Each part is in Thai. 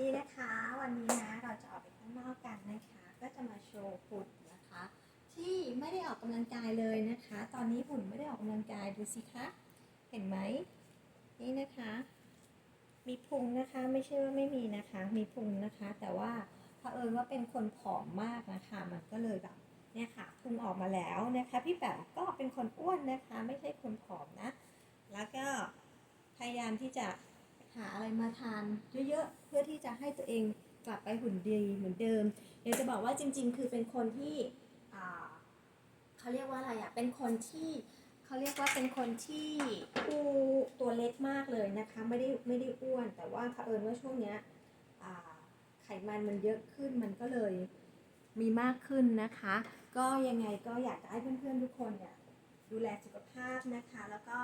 ดีนะคะ วันนี้นะเราจะออกไปข้างนอกกันนะคะ ก็จะมาโชว์หุ่นนะคะ ที่ไม่ได้ออกกำลังกายเลยนะคะ ตอนนี้หุ่นไม่ได้ออกกำลังกายดูสิคะเห็นไหมนี่นะคะ มีพุงนะคะ ไม่ใช่ว่าไม่มีนะคะ มีพุงนะคะ แต่ว่าเผอิญว่าเป็นคนผอมมากนะคะ มันก็เลยแบบเนี่ยค่ะพุงออกมาแล้วนะคะ พี่แปมก็เป็นคนอ้วนนะคะ ไม่ใช่คนผอมนะ แล้วก็พยายามที่จะ หาอะไรมาทานเยอะๆ เพื่อที่จะให้ตัวเองกลับไปหุ่นดีเหมือนเดิมเดี๋ยวจะบอกว่าจริง ๆ คือเป็นคนที่เขาเรียกว่าอะไรอะเป็นคนที่เขาเรียกว่าเป็นคนที่อูตัวเล็กมากเลยนะคะไม่ได้ไม่ได้อ้วน แต่ว่าเผอิญว่าช่วงเนี้ยไขมันมันเยอะขึ้นมันก็เลยมีมากขึ้นนะคะ ก็ยังไงก็อยากจะให้เพื่อนๆทุกคนเนี่ย ดูแลสุขภาพนะคะ แล้วก็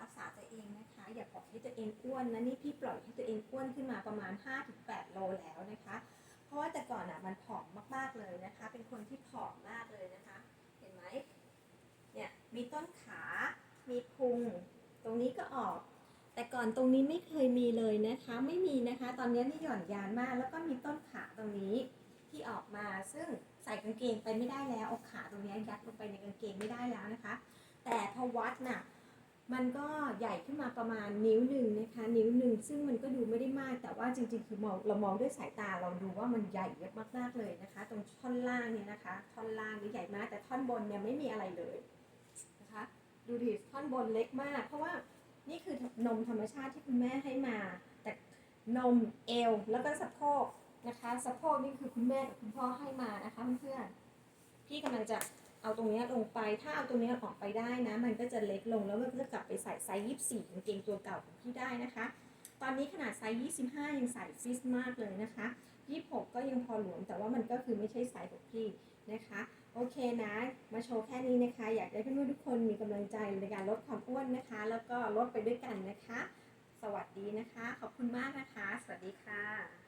รักษาตัวเองนะคะ อย่าปล่อยให้ตัวเองอ้วนนะนี่พี่ปล่อยให้ตัวเองอ้วนขึ้นมาประมาณ 5-8 โลแล้วนะคะ เพราะว่าแต่ก่อนอะมันผอมมากๆเลยนะคะ เป็นคนที่ผอมมากเลยนะคะ เห็นไหมเนี่ยมีต้นขา มีพุง ตรงนี้ก็ออก แต่ก่อนตรงนี้ไม่เคยมีเลยนะคะ ไม่มีนะคะ ตอนนี้นี่หย่อนยานมาก แล้วก็มีต้นขาตรงนี้ที่ออกมาซึ่งใส่กางเกงไปไม่ได้แล้วเอาขาตรงนี้ยัดลงไปในกางเกงไม่ได้แล้วนะคะ แต่พอวัดน่ะมันก็ใหญ่ขึ้นมาประมาณนิ้วหนึ่งนะคะนิ้วหนึ่งซึ่งมันก็ดูไม่ได้มาก แต่ว่าจริงๆคือมองเรามองด้วยสายตาเราดูว่ามันใหญ่เยอะมากๆเลยนะคะ ตรงท่อนล่างเนี่ยนะคะ ท่อนล่างนี่ใหญ่มาก แต่ท่อนบนเนี่ยไม่มีอะไรเลยนะคะดูดิท่อนบนเล็กมาก เพราะว่านี่คือนมธรรมชาติที่คุณแม่ให้มา แต่นมเอวแล้วก็สะโพกนะคะสะโพกนี่คือคุณแม่กับคุณพ่อให้มานะคะเพื่อนๆพี่กำลังจะ เอาตรงนี้ลงไปถ้าเอาตรงนี้ออกไปได้นะ มันก็จะเล็กลงแล้วมันก็จะกลับไปใส่ไซส์ 24กางเกงตัวเก่าของพี่ได้นะคะ ตอนนี้ขนาดไซส์ 25 ยังใส่ซิสมากเลยนะคะ 26 ก็ยังพอหลวม แต่ว่ามันก็คือไม่ใช่ไซส์ของพี่นะคะ โอเคนะ มาโชว์แค่นี้นะคะ อยากให้เพื่อนๆทุกคนมีกำลังใจในการลดความอ้วนนะคะ แล้วก็ลดไปด้วยกันนะคะ สวัสดีนะคะ ขอบคุณมากนะคะ สวัสดีค่ะ